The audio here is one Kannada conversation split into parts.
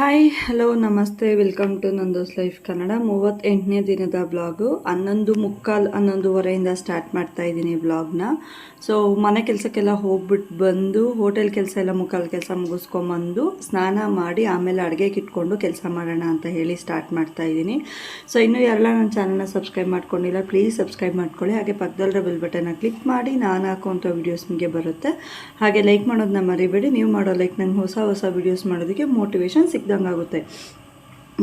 ಹಾಯ್ ಹಲೋ ನಮಸ್ತೆ welcome to Nando's life Kannada ಮೂವತ್ತೆಂಟನೇ ದಿನದ ಬ್ಲಾಗು ಹನ್ನೊಂದು ಮುಕ್ಕಾಲು ಹನ್ನೊಂದುವರೆಯಿಂದ ಸ್ಟಾರ್ಟ್ ಮಾಡ್ತಾ ಇದ್ದೀನಿ ಬ್ಲಾಗ್ನ ಸೊ ಮನೆ ಕೆಲಸಕ್ಕೆಲ್ಲ ಹೋಗ್ಬಿಟ್ಟು ಬಂದು ಹೋಟೆಲ್ ಕೆಲಸ ಎಲ್ಲ ಮುಕ್ಕಾಲು ಕೆಲಸ ಮುಗಿಸ್ಕೊಂಬಂದು, ಸ್ನಾನ ಮಾಡಿ ಆಮೇಲೆ ಅಡುಗೆಗೆ ಇಟ್ಕೊಂಡು ಕೆಲಸ ಮಾಡೋಣ ಅಂತ ಹೇಳಿ ಸ್ಟಾರ್ಟ್ ಮಾಡ್ತಾ ಇದ್ದೀನಿ. ಸೊ ಇನ್ನೂ ಯಾರೆಲ್ಲ ನನ್ನ ಚಾನಲ್ನ ಸಬ್ಸ್ಕ್ರೈಬ್ ಮಾಡ್ಕೊಂಡಿಲ್ಲ ಪ್ಲೀಸ್ ಸಬ್ಸ್ಕ್ರೈಬ್ ಮಾಡ್ಕೊಳ್ಳಿ. ಹಾಗೆ ಪಕ್ಕದಲ್ಲಿರೋ ಬೆಲ್ ಬಟನ್ನ ಕ್ಲಿಕ್ ಮಾಡಿ ನಾನು ಹಾಕುವಂಥ ವೀಡಿಯೋಸ್ ನಿಮಗೆ ಬರುತ್ತೆ. ಹಾಗೆ ಲೈಕ್ ಮಾಡೋದನ್ನ ಮರಿಬೇಡಿ. ನೀವು ಮಾಡೋ ಲೈಕ್ ನಂಗೆ ಹೊಸ ಹೊಸ ವೀಡಿಯೋಸ್ ಮಾಡೋದಕ್ಕೆ ಮೋಟಿವೇಶನ್ ಸಿಕ್ದಂಗೆ ಆಗುತ್ತೆ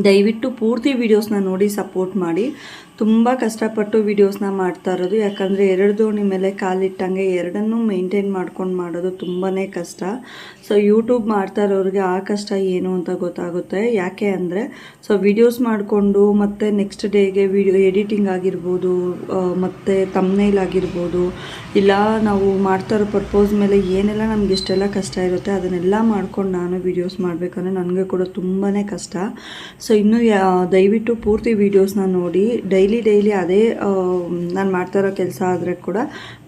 ದಯವಿಟ್ಟು ಪೂರ್ತಿ ವೀಡಿಯೋಸ್ನ ನೋಡಿ ಸಪೋರ್ಟ್ ಮಾಡಿ. ತುಂಬ ಕಷ್ಟಪಟ್ಟು ವೀಡಿಯೋಸ್ನ ಮಾಡ್ತಾ ಇರೋದು. ಯಾಕಂದರೆ ಎರಡು ದೋಣಿ ಮೇಲೆ ಕಾಲಿಟ್ಟಂಗೆ ಎರಡನ್ನೂ ಮೇಂಟೈನ್ ಮಾಡ್ಕೊಂಡು ಮಾಡೋದು ತುಂಬಾ ಕಷ್ಟ. ಸೊ ಯೂಟ್ಯೂಬ್ ಮಾಡ್ತಾ ಇರೋರಿಗೆ ಆ ಕಷ್ಟ ಏನು ಅಂತ ಗೊತ್ತಾಗುತ್ತೆ. ಯಾಕೆ ಅಂದರೆ ಸೊ ವೀಡಿಯೋಸ್ ಮಾಡಿಕೊಂಡು ಮತ್ತು ನೆಕ್ಸ್ಟ್ ಡೇಗೆ ವಿಡಿಯೋ ಎಡಿಟಿಂಗ್ ಆಗಿರ್ಬೋದು ಮತ್ತು ತಮ್ನೈಲ್ ಆಗಿರ್ಬೋದು, ಇಲ್ಲ ನಾವು ಮಾಡ್ತಾ ಇರೋ ಪರ್ಪೋಸ್ ಮೇಲೆ ಏನೆಲ್ಲ ನಮ್ಗೆ ಇಷ್ಟೆಲ್ಲ ಕಷ್ಟ ಇರುತ್ತೆ, ಅದನ್ನೆಲ್ಲ ಮಾಡ್ಕೊಂಡು ನಾನು ವೀಡಿಯೋಸ್ ಮಾಡಬೇಕಂದ್ರೆ ನನಗೆ ಕೂಡ ತುಂಬಾ ಕಷ್ಟ. ಸೊ ಇನ್ನೂ ದಯವಿಟ್ಟು ಪೂರ್ತಿ ವೀಡಿಯೋಸ್ನ ನೋಡಿ. ಡೈಲಿ ಡೈಲಿ ಅದೇ ನಾನು ಮಾಡ್ತಾ ಇರೋ ಕೆಲಸ ಆದರೆ ಕೂಡ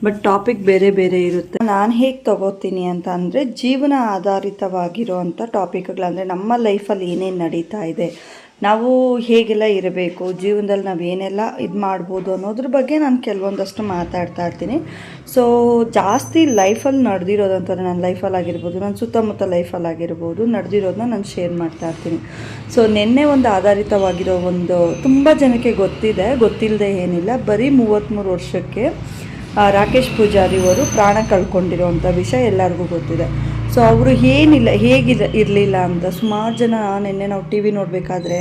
ಬಟ್ ಟಾಪಿಕ್ ಬೇರೆ ಬೇರೆ ಇರುತ್ತೆ. ನಾನು ಹೇಗೆ ತಗೋತೀನಿ ಅಂತ ಅಂದರೆ, ಜೀವನ ಆಧಾರಿತವಾಗಿರೋ ಅಂಥ ಟಾಪಿಕ್ಗಳು ಅಂದರೆ, ನಮ್ಮ ಲೈಫಲ್ಲಿ ಏನೇನು ನಡೀತಾ ಇದೆ ನಾವು ಹೇಗೆಲ್ಲ ಇರಬೇಕು, ಜೀವನದಲ್ಲಿ ನಾವು ಏನೆಲ್ಲ ಇದು ಮಾಡ್ಬೋದು ಅನ್ನೋದ್ರ ಬಗ್ಗೆ ನಾನು ಕೆಲವೊಂದಷ್ಟು ಮಾತಾಡ್ತಾ ಇರ್ತೀನಿ. ಸೊ ಜಾಸ್ತಿ ಲೈಫಲ್ಲಿ ನಡೆದಿರೋದಂತಾರೆ ನನ್ನ ಲೈಫಲ್ಲಿ ಆಗಿರ್ಬೋದು ನನ್ನ ಸುತ್ತಮುತ್ತ ಲೈಫಲ್ಲಿ ಆಗಿರ್ಬೋದು ನಡೆದಿರೋದನ್ನ ನಾನು ಶೇರ್ ಮಾಡ್ತಾ ಇರ್ತೀನಿ. ಸೊ ನಿನ್ನೆ ಒಂದು ಆಧಾರಿತವಾಗಿರೋ ಒಂದು ತುಂಬ ಜನಕ್ಕೆ ಗೊತ್ತಿದೆ ಗೊತ್ತಿಲ್ಲದೆ ಏನಿಲ್ಲ. ಬರೀ ಮೂವತ್ತ್ಮೂರು ವರ್ಷಕ್ಕೆ ರಾಕೇಶ್ ಪೂಜಾರಿ ಅವರು ಪ್ರಾಣ ಕಳ್ಕೊಂಡಿರೋವಂಥ ವಿಷಯ ಎಲ್ಲರಿಗೂ ಗೊತ್ತಿದೆ. ಸೊ ಅವರು ಏನಿಲ್ಲ ಹೇಗಿರ ಇರಲಿಲ್ಲ ಅಂತ. ಸುಮಾರು ಜನ ನಿನ್ನೆ ನಾವು ಟಿ ವಿ ನೋಡಬೇಕಾದ್ರೆ,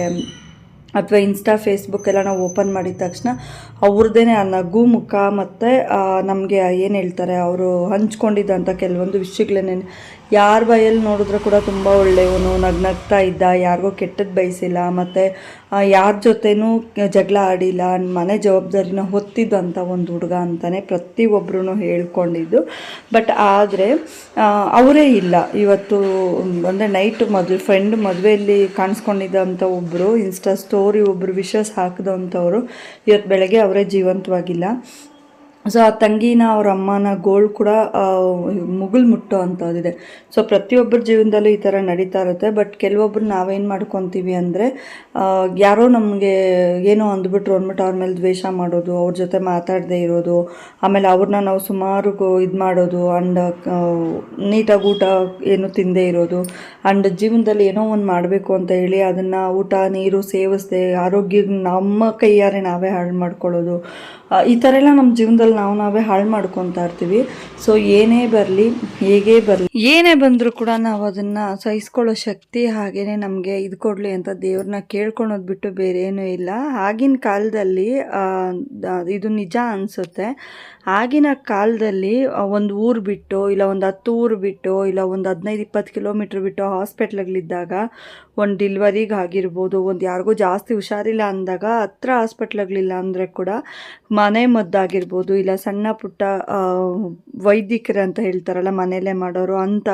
ಅಥವಾ ಇನ್ಸ್ಟಾ ಫೇಸ್ಬುಕ್ ಎಲ್ಲ ನಾವು ಓಪನ್ ಮಾಡಿದ ತಕ್ಷಣ ಅವ್ರದ್ದೇ ಆ ನಗು ಮುಖ ಮತ್ತು ನಮಗೆ ಏನು ಹೇಳ್ತಾರೆ, ಅವರು ಹಂಚ್ಕೊಂಡಿದ್ದಂಥ ಕೆಲವೊಂದು ವಿಷಯಗಳನ್ನೇ ಯಾರ ಬಾಯಲ್ಲಿ ನೋಡಿದ್ರೆ ಕೂಡ ತುಂಬ ಒಳ್ಳೆಯವನು. ನಗ್ನಗ್ತಾ ಇದ್ದ, ಯಾರಿಗೂ ಕೆಟ್ಟದ್ದು ಬಯಸಿಲ್ಲ ಮತ್ತು ಯಾರ ಜೊತೆನೂ ಜಗಳ ಆಡಿಲ್ಲ, ಮನೆ ಜವಾಬ್ದಾರಿನ ಹೊತ್ತಿದ್ದಂಥ ಒಂದು ಹುಡುಗ ಅಂತಲೇ ಪ್ರತಿಯೊಬ್ಬರೂ ಹೇಳ್ಕೊಂಡಿದ್ದು. ಬಟ್ ಆದರೆ ಅವರೇ ಇಲ್ಲ. ಇವತ್ತು ಅಂದರೆ ನೈಟ್ ಮೊದಲು ಫ್ರೆಂಡ್ ಮದುವೆಯಲ್ಲಿ ಕಾಣಿಸ್ಕೊಂಡಿದ್ದಂಥ ಒಬ್ಬರು ಇನ್ಸ್ಟಾ ಸ್ಟೋರಿ ಒಬ್ಬರು ವಿಶಸ್ ಹಾಕಿದಂಥವ್ರು ಇವತ್ತು ಬೆಳಗ್ಗೆ ಅವರೇ ಜೀವಂತವಾಗಿಲ್ಲ. ಸೊ ಆ ತಂಗಿನ ಅವ್ರ ಅಮ್ಮನ ಗೋಳು ಕೂಡ ಮುಗುಲ್ ಮುಟ್ಟೋ ಅಂಥದ್ದಿದೆ. ಸೊ ಪ್ರತಿಯೊಬ್ಬರ ಜೀವನದಲ್ಲೂ ಈ ಥರ ನಡೀತಾ ಇರುತ್ತೆ. ಬಟ್ ಕೆಲವೊಬ್ರು ನಾವೇನು ಮಾಡ್ಕೊತೀವಿ ಅಂದರೆ ಯಾರೋ ನಮಗೆ ಏನೋ ಅಂದ್ಬಿಟ್ರು ಅಂದ್ಬಿಟ್ಟು ಅವ್ರ ಮೇಲೆ ದ್ವೇಷ ಮಾಡೋದು, ಅವ್ರ ಜೊತೆ ಮಾತಾಡದೇ ಇರೋದು, ಆಮೇಲೆ ಅವ್ರನ್ನ ನಾವು ಸುಮಾರು ಇದು ಮಾಡೋದು ಆ್ಯಂಡ್ ನೀಟಾಗಿ ಊಟ ಏನು ತಿಂದೇ ಇರೋದು ಆ್ಯಂಡ್ ಜೀವನದಲ್ಲಿ ಏನೋ ಒಂದು ಮಾಡಬೇಕು ಅಂತ ಹೇಳಿ ಅದನ್ನು ಊಟ, ನೀರು ಸೇವಿಸದೆ ಆರೋಗ್ಯ ನಮ್ಮ ಕೈಯಾರೆ ನಾವೇ ಹಾಳು ಮಾಡ್ಕೊಳ್ಳೋದು ಈ ಥರ ಎಲ್ಲ ನಮ್ಮ ಜೀವನದಲ್ಲಿ ನಾವು ನಾವೇ ಹಾಳು ಮಾಡ್ಕೊತಾ ಇರ್ತೀವಿ. ಸೊ ಏನೇ ಬರಲಿ, ಹೇಗೆ ಬರಲಿ, ಏನೇ ಬಂದರೂ ಕೂಡ ನಾವು ಅದನ್ನು ಸಹಿಸ್ಕೊಳ್ಳೋ ಶಕ್ತಿ ಹಾಗೇ ನಮಗೆ ಇದು ಕೊಡಲಿ ಅಂತ ದೇವ್ರನ್ನ ಕೇಳ್ಕೊಳೋದು ಬಿಟ್ಟು ಬೇರೆ ಏನೂ ಇಲ್ಲ. ಆಗಿನ ಕಾಲದಲ್ಲಿ ಇದು ನಿಜ ಅನಿಸುತ್ತೆ. ಆಗಿನ ಕಾಲದಲ್ಲಿ ಒಂದು ಊರು ಬಿಟ್ಟು, ಇಲ್ಲ ಒಂದು ಹತ್ತು ಊರು ಬಿಟ್ಟು, ಇಲ್ಲ ಒಂದು ಹದಿನೈದು, ಇಪ್ಪತ್ತು ಕಿಲೋಮೀಟ್ರ್ ಬಿಟ್ಟು ಹಾಸ್ಪಿಟ್ಲ್ಗಳಿದ್ದಾಗ, ಒಂದು ಡಿಲ್ವರಿಗೆ ಆಗಿರ್ಬೋದು, ಒಂದು ಯಾರಿಗೂ ಜಾಸ್ತಿ ಹುಷಾರಿಲ್ಲ ಅಂದಾಗ, ಹತ್ರ ಹಾಸ್ಪಿಟ್ಲ್ಗಳಿಲ್ಲ ಅಂದರೆ ಕೂಡ ಮನೆ ಮದ್ದಾಗಿರ್ಬೋದು, ಇಲ್ಲ ಸಣ್ಣ ಪುಟ್ಟ ವೈದ್ಯಕರು ಅಂತ ಹೇಳ್ತಾರಲ್ಲ, ಮನೆಯಲ್ಲೇ ಮಾಡೋರು, ಅಂತ,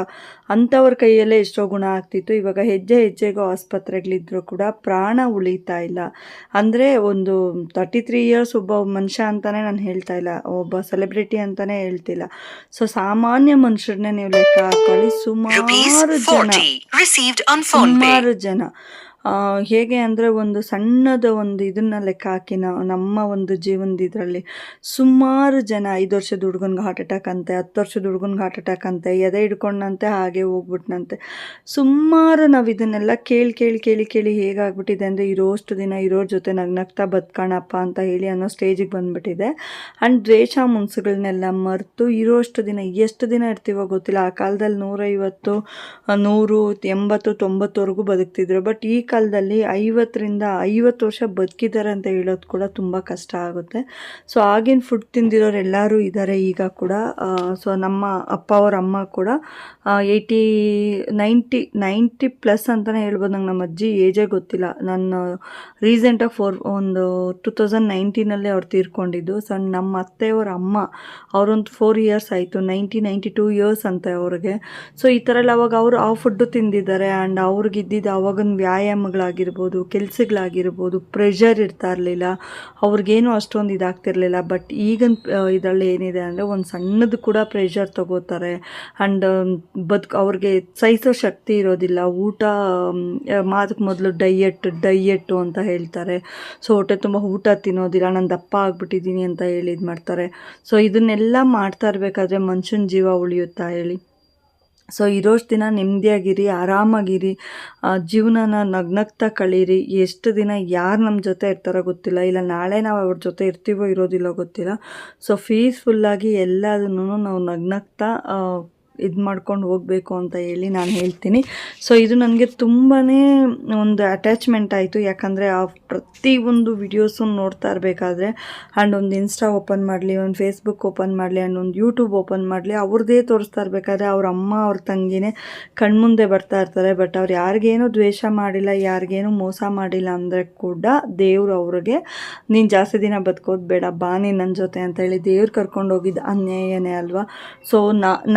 ಅಂಥವ್ರ ಕೈಯಲ್ಲೇ ಎಷ್ಟೋ ಗುಣ ಆಗ್ತಿತ್ತು. ಇವಾಗ ಹೆಜ್ಜೆ ಹೆಜ್ಜೆಗೂ ಆಸ್ಪತ್ರೆಗಳಿದ್ದರೂ ಕೂಡ ಪ್ರಾಣ ಉಳಿತಾ ಇಲ್ಲ. ಅಂದರೆ ಒಂದು ತರ್ಟಿ ತ್ರೀ ಇಯರ್ಸ್ ಒಬ್ಬ ಮನುಷ್ಯ ಅಂತಲೇ ನಾನು ಹೇಳ್ತಾ ಇಲ್ಲ. ಒಬ್ಬ ಸೆಲೆಬ್ರಿಟಿ ಅಂತಾನೆ ಹೇಳ್ತಿಲ್ಲ. ಸೊ ಸಾಮಾನ್ಯ ಮನುಷ್ಯರನ್ನೇ ನೀವು ಲೆಕ್ಕ ಹಾಕೊಳ್ಳಿ ಸುಮಾರು ಜನ. 40 received on ಸುಮಾರು ಜನ. ಹೇಗೆ ಅಂದರೆ ಒಂದು ಸಣ್ಣದ ಒಂದು ಇದನ್ನ ಲೆಕ್ಕ ಹಾಕಿ ನಾವು ನಮ್ಮ ಒಂದು ಜೀವನದ ಇದರಲ್ಲಿ ಸುಮಾರು ಜನ ಐದು ವರ್ಷದ ಹುಡುಗನ್ಗೆ ಹಾರ್ಟ್ ಅಟ್ಯಾಕ್ ಅಂತೆ, ಹತ್ತು ವರ್ಷದ ಹುಡುಗನ್ಗೆ ಹಾರ್ಟ್ ಅಟ್ಯಾಕ್ ಅಂತೆ, ಎದೆ ಹಿಡ್ಕೊಂಡಂತೆ, ಹಾಗೆ ಹೋಗ್ಬಿಟ್ನಂತೆ. ಸುಮಾರು ನಾವು ಇದನ್ನೆಲ್ಲ ಕೇಳಿ ಕೇಳಿ ಕೇಳಿ ಕೇಳಿ ಹೇಗಾಗ್ಬಿಟ್ಟಿದೆ ಅಂದರೆ ಇರೋಷ್ಟು ದಿನ ಇರೋರ ಜೊತೆ ನಗ್ನಗ್ತಾ ಬದುಕೋಣಪ್ಪ ಅಂತ ಹೇಳಿ ಅನ್ನೋ ಸ್ಟೇಜಿಗೆ ಬಂದುಬಿಟ್ಟಿದೆ. ಆ್ಯಂಡ್ ದ್ವೇಷ ಮುನ್ಸುಗಳನ್ನೆಲ್ಲ ಮರೆತು ಇರೋಷ್ಟು ದಿನ ಎಷ್ಟು ದಿನ ಇರ್ತೀವೋ ಗೊತ್ತಿಲ್ಲ. ಆ ಕಾಲದಲ್ಲಿ ನೂರೈವತ್ತು, ನೂರು, ಎಂಬತ್ತು, ತೊಂಬತ್ತವರೆಗೂ ಬದುಕ್ತಿದ್ರು. ಬಟ್ ಈ ಕಾಲದಲ್ಲಿ ಐವತ್ತರಿಂದ ಐವತ್ತು ವರ್ಷ ಬದುಕಿದ್ದಾರೆ ಅಂತ ಹೇಳೋದು ಕೂಡ ತುಂಬ ಕಷ್ಟ ಆಗುತ್ತೆ. ಸೊ ಆಗಿನ ಫುಡ್ ತಿಂದಿರೋರು ಎಲ್ಲರೂ ಇದ್ದಾರೆ ಈಗ ಕೂಡ. ಸೊ ನಮ್ಮ ಅಪ್ಪ ಅವ್ರ ಅಮ್ಮ ಕೂಡ ಏಯ್ಟಿ ನೈಂಟಿ ನೈಂಟಿ ಪ್ಲಸ್ ಅಂತಲೇ ಹೇಳ್ಬೋದು ನಂಗೆ ನಮ್ಮ ಅಜ್ಜಿ ಏಜೇ ಗೊತ್ತಿಲ್ಲ. ನಾನು ರೀಸೆಂಟಾಗಿ ಫೋರ್ ಒಂದು ಟು ತೌಸಂಡ್ ನೈನ್ಟೀನಲ್ಲೇ ಅವ್ರು ತೀರ್ಕೊಂಡಿದ್ದು. ಸೊ ನಮ್ಮ ಅತ್ತೆಯವರ ಅಮ್ಮ ಅವರೊಂದು ಫೋರ್ ಇಯರ್ಸ್ ಆಯಿತು ನೈಂಟಿ ನೈಂಟಿ ಟೂ ಇಯರ್ಸ್ ಅಂತೆ ಅವ್ರಿಗೆ. ಸೊ ಈ ಥರ ಅವಾಗ ಅವರು ಆ ಫುಡ್ಡು ತಿಂದಿದ್ದಾರೆ ಆ್ಯಂಡ್ ಅವ್ರಿಗೆ ಇದ್ದಿದ್ದು ವ್ಯಾಯಾಮ ಕಾರ್ಯಕ್ರಮಗಳಾಗಿರ್ಬೋದು ಕೆಲಸಗಳಾಗಿರ್ಬೋದು ಪ್ರೆಷರ್ ಇರ್ತಾ ಇರಲಿಲ್ಲ ಅವ್ರಿಗೇನು ಅಷ್ಟೊಂದು ಇದಾಗ್ತಿರ್ಲಿಲ್ಲ. ಬಟ್ ಈಗಿನ ಇದರಲ್ಲಿ ಏನಿದೆ ಅಂದರೆ ಒಂದು ಸಣ್ಣದು ಕೂಡ ಪ್ರೆಷರ್ ತಗೋತಾರೆ. ಆ್ಯಂಡ್ ಬದುಕು ಅವ್ರಿಗೆ ಸಹಿಸೋ ಶಕ್ತಿ ಇರೋದಿಲ್ಲ. ಊಟ ಮಾದಕ್ಕೆ ಮೊದಲು ಡಯೆಟ್ ಡಯೆಟ್ಟು ಅಂತ ಹೇಳ್ತಾರೆ. ಸೊ ಹೊಟ್ಟೆ ತುಂಬ ಊಟ ತಿನ್ನೋದಿಲ್ಲ. ನಾನು ದಪ್ಪ ಆಗಿಬಿಟ್ಟಿದ್ದೀನಿ ಅಂತ ಹೇಳಿ ಇದು ಮಾಡ್ತಾರೆ ಸೊ ಇದನ್ನೆಲ್ಲ ಮಾಡ್ತಾ ಇರಬೇಕಾದ್ರೆ ಮನುಷ್ಯನ ಜೀವ ಉಳಿಯುತ್ತಾ ಹೇಳಿ? ಸೊ ಇರೋಷ್ಟು ದಿನ ನೆಮ್ಮದಿಯಾಗಿರಿ, ಆರಾಮಾಗಿರಿ ಜೀವನನ ನಗ್ನಗ್ತಾ ಕಳೀರಿ. ಎಷ್ಟು ದಿನ ಯಾರು ನಮ್ಮ ಜೊತೆ ಇರ್ತಾರೋ ಗೊತ್ತಿಲ್ಲ. ಇಲ್ಲ, ನಾಳೆ ನಾವು ಅವ್ರ ಜೊತೆ ಇರ್ತೀವೋ ಇರೋದಿಲ್ಲೋ ಗೊತ್ತಿಲ್ಲ. ಸೊ ಪೀಸ್ಫುಲ್ಲಾಗಿ ಎಲ್ಲದನ್ನು ನಾವು ನಗ್ನಗ್ತಾ ಇದು ಮಾಡ್ಕೊಂಡು ಹೋಗಬೇಕು ಅಂತ ಹೇಳಿ ನಾನು ಹೇಳ್ತೀನಿ. ಸೊ ಇದು ನನಗೆ ತುಂಬಾ ಒಂದು ಅಟ್ಯಾಚ್ಮೆಂಟ್ ಆಯಿತು. ಯಾಕಂದರೆ ಆ ಪ್ರತಿಯೊಂದು ವಿಡಿಯೋಸು ನೋಡ್ತಾ ಇರಬೇಕಾದ್ರೆ ಆ್ಯಂಡ್ ಒಂದು ಇನ್ಸ್ಟಾ ಓಪನ್ ಮಾಡಲಿ, ಒಂದು ಫೇಸ್ಬುಕ್ ಓಪನ್ ಮಾಡಲಿ ಆ್ಯಂಡ್ ಒಂದು ಯೂಟ್ಯೂಬ್ ಓಪನ್ ಮಾಡಲಿ ಅವ್ರದ್ದೇ ತೋರಿಸ್ತಾ ಇರಬೇಕಾದ್ರೆ ಅವ್ರ ಅಮ್ಮ, ಅವ್ರ ತಂಗಿನೇ ಕಣ್ಮುಂದೆ ಬರ್ತಾ ಇರ್ತಾರೆ. ಬಟ್ ಅವ್ರು ಯಾರಿಗೇನು ದ್ವೇಷ ಮಾಡಿಲ್ಲ, ಯಾರಿಗೇನು ಮೋಸ ಮಾಡಿಲ್ಲ ಅಂದರೆ ಕೂಡ ದೇವ್ರು ಅವ್ರಿಗೆ, ನೀನು ಜಾಸ್ತಿ ದಿನ ಬದುಕೋದು ಬೇಡ, ಬಾ ನೀನು ನನ್ನ ಜೊತೆ ಅಂತ ಹೇಳಿ ದೇವ್ರು ಕರ್ಕೊಂಡು ಹೋಗಿದ್ದು ಅನ್ಯಾಯನೇ ಅಲ್ವಾ? ಸೊ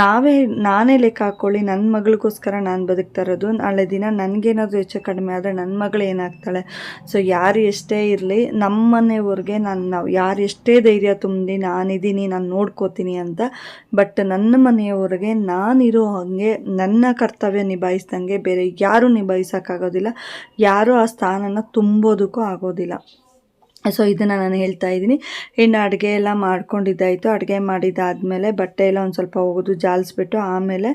ನಾವೇ ನಾನೇ ಲೆಕ್ಕ ಹಾಕ್ಕೊಳ್ಳಿ ನನ್ನ ಮಗಳಿಗೋಸ್ಕರ ನಾನು ಬದುಕ್ತಾ ಇರೋದು. ನಾಳೆ ದಿನ ನನಗೇನಾದರೂ ಹೆಚ್ಚು ಕಡಿಮೆ ಆದರೆ ನನ್ನ ಮಗಳು ಏನಾಗ್ತಾಳೆ? ಸೊ ಯಾರು ಎಷ್ಟೇ ಇರಲಿ ನಮ್ಮ ಮನೆಯವ್ರಿಗೆ ನಾನು, ನಾವು ಯಾರು ಎಷ್ಟೇ ಧೈರ್ಯ ತುಂಬಿ ನಾನಿದ್ದೀನಿ, ನಾನು ನೋಡ್ಕೋತೀನಿ ಅಂತ ಬಟ್ ನನ್ನ ಮನೆಯವ್ರಿಗೆ ನಾನಿರೋ ಹಾಗೆ, ನನ್ನ ಕರ್ತವ್ಯ ನಿಭಾಯಿಸ್ದಂಗೆ ಬೇರೆ ಯಾರೂ ನಿಭಾಯಿಸೋಕ್ಕಾಗೋದಿಲ್ಲ. ಯಾರೂ ಆ ಸ್ಥಾನನ ತುಂಬೋದಕ್ಕೂ ಆಗೋದಿಲ್ಲ. ಸೊ ಇದನ್ನು ನಾನು ಹೇಳ್ತಾ ಇದ್ದೀನಿ. ಇನ್ನು ಅಡುಗೆ ಎಲ್ಲ ಮಾಡ್ಕೊಂಡಿದ್ದಾಯಿತು. ಅಡುಗೆ ಮಾಡಿದ್ದಾದಮೇಲೆ ಬಟ್ಟೆ ಎಲ್ಲ ಒಂದು ಸ್ವಲ್ಪ ಹೋಗೋದು ಜಾಲಿಸ್ಬಿಟ್ಟು ಆಮೇಲೆ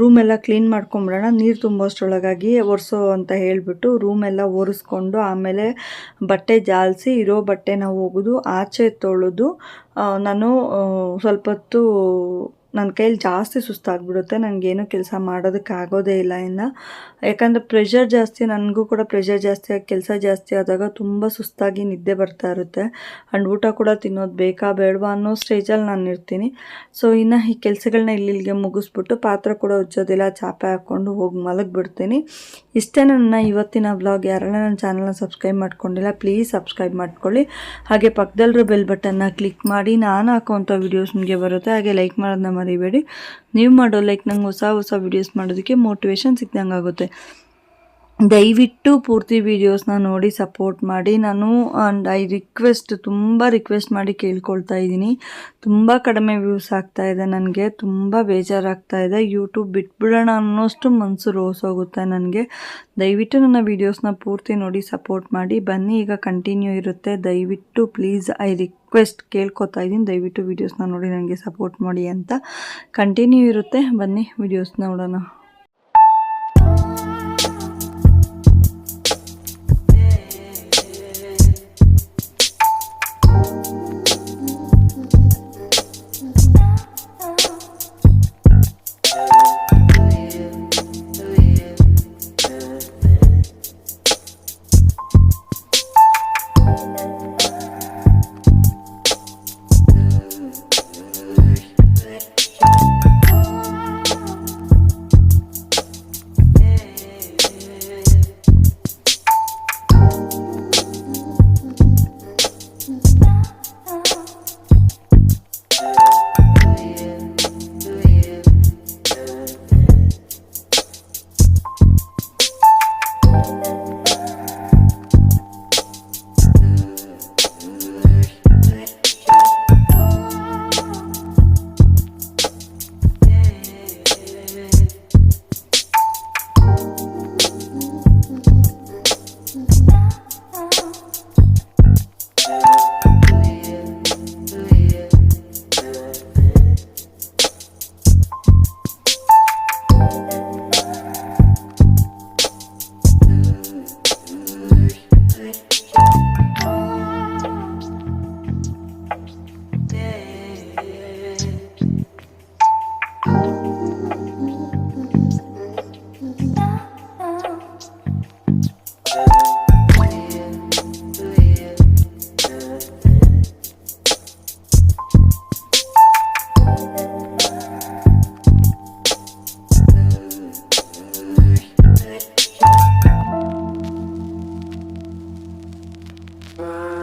ರೂಮೆಲ್ಲ ಕ್ಲೀನ್ ಮಾಡ್ಕೊಂಬಿಡೋಣ. ನೀರು ತುಂಬೋಷ್ಟ್ರೊಳಗಾಗಿ ಒರೆಸೋ ಅಂತ ಹೇಳಿಬಿಟ್ಟು ರೂಮೆಲ್ಲ ಒರೆಸ್ಕೊಂಡು ಆಮೇಲೆ ಬಟ್ಟೆ ಜಾಲಿಸಿ ಇರೋ ಬಟ್ಟೆನ ಹೋಗೋದು ಆಚೆ ತೊಳೆದು ನಾನು ಸ್ವಲ್ಪ ಹೊತ್ತು ನನ್ನ ಕೈಯಲ್ಲಿ ಜಾಸ್ತಿ ಸುಸ್ತಾಗ್ಬಿಡುತ್ತೆ ನನಗೇನು ಕೆಲಸ ಮಾಡೋದಕ್ಕೆ ಆಗೋದೇ ಇಲ್ಲ ಇನ್ನು. ಯಾಕಂದರೆ ಪ್ರೆಷರ್ ಜಾಸ್ತಿ, ನನಗೂ ಕೂಡ ಪ್ರೆಷರ್ ಜಾಸ್ತಿ ಆಗಿ ಕೆಲಸ ಜಾಸ್ತಿ ಆದಾಗ ತುಂಬ ಸುಸ್ತಾಗಿ ನಿದ್ದೆ ಬರ್ತಾ ಇರುತ್ತೆ. ಆ್ಯಂಡ್ ಊಟ ಕೂಡ ತಿನ್ನೋದು ಬೇಕಾ ಬೇಡವಾ ಅನ್ನೋ ಸ್ಟೇಜಲ್ಲಿ ನಾನು ಇರ್ತೀನಿ. ಸೊ ಇನ್ನು ಈ ಕೆಲಸಗಳನ್ನ ಇಲ್ಲಿಗೆ ಮುಗಿಸ್ಬಿಟ್ಟು ಪಾತ್ರೆ ಕೂಡ ಉಜ್ಜೋದಿಲ್ಲ, ಚಾಪೆ ಹಾಕ್ಕೊಂಡು ಹೋಗಿ ಮಲಗಿಬಿಡ್ತೀನಿ. ಇಷ್ಟೇ ನನ್ನ ಇವತ್ತಿನ ಬ್ಲಾಗ್ ಯಾರೆಲ್ಲ ನನ್ನ ಚಾನಲ್ನ ಸಬ್ಸ್ಕ್ರೈಬ್ ಮಾಡ್ಕೊಂಡಿಲ್ಲ ಪ್ಲೀಸ್ ಸಬ್ಸ್ಕ್ರೈಬ್ ಮಾಡ್ಕೊಳ್ಳಿ. ಹಾಗೆ ಪಕ್ಕದಲ್ಲಿರೋ ಬೆಲ್ ಬಟನ್ನ ಕ್ಲಿಕ್ ಮಾಡಿ, ನಾನು ಹಾಕೋವಂಥ ವೀಡಿಯೋಸ್ ನಿಮಗೆ ಬರುತ್ತೆ. ಹಾಗೆ ಲೈಕ್ ಮಾಡೋದನ್ನ ಮರಿಬೇಡಿ. ನೀವು ಮಾಡೋ ಲೈಕ್ ನಂಗೆ ಹೊಸ ಹೊಸ ವೀಡಿಯೋಸ್ ಮಾಡೋದಕ್ಕೆ ಮೋಟಿವೇಶನ್ ಸಿಗ್ದಂಗೆ ಆಗುತ್ತೆ ದಯವಿಟ್ಟು ಪೂರ್ತಿ ವೀಡಿಯೋಸ್ನ ನೋಡಿ ಸಪೋರ್ಟ್ ಮಾಡಿ. ನಾನು ಆ್ಯಂಡ್ ಐ ರಿಕ್ವೆಸ್ಟ್ ತುಂಬ ರಿಕ್ವೆಸ್ಟ್ ಮಾಡಿ ಕೇಳ್ಕೊಳ್ತಾ ಇದ್ದೀನಿ. ತುಂಬ ಕಡಿಮೆ ವ್ಯೂಸ್ ಆಗ್ತಾ ಇದೆ ನನಗೆ. ತುಂಬ ಬೇಜಾರಾಗ್ತಾ ಇದೆ. ಯೂಟ್ಯೂಬ್ ಬಿಟ್ಬಿಡೋಣ ಅನ್ನೋಷ್ಟು ಮನಸ್ಸು ರೋಸೋಗುತ್ತೆ ನನಗೆ. ದಯವಿಟ್ಟು ನನ್ನ ವೀಡಿಯೋಸ್ನ ಪೂರ್ತಿ ನೋಡಿ ಸಪೋರ್ಟ್ ಮಾಡಿ. ಬನ್ನಿ, ಈಗ ಕಂಟಿನ್ಯೂ ಇರುತ್ತೆ. ದಯವಿಟ್ಟು ಪ್ಲೀಸ್ ಐ ರಿಕ್ವೆಸ್ಟ್ ಕೇಳ್ಕೊತಾ ಇದ್ದೀನಿ. ದಯವಿಟ್ಟು ವೀಡಿಯೋಸ್ನ ನೋಡಿ ನನಗೆ ಸಪೋರ್ಟ್ ಮಾಡಿ ಅಂತ. ಕಂಟಿನ್ಯೂ ಇರುತ್ತೆ. ಬನ್ನಿ ವೀಡಿಯೋಸ್ ನೋಡೋಣ. Bye.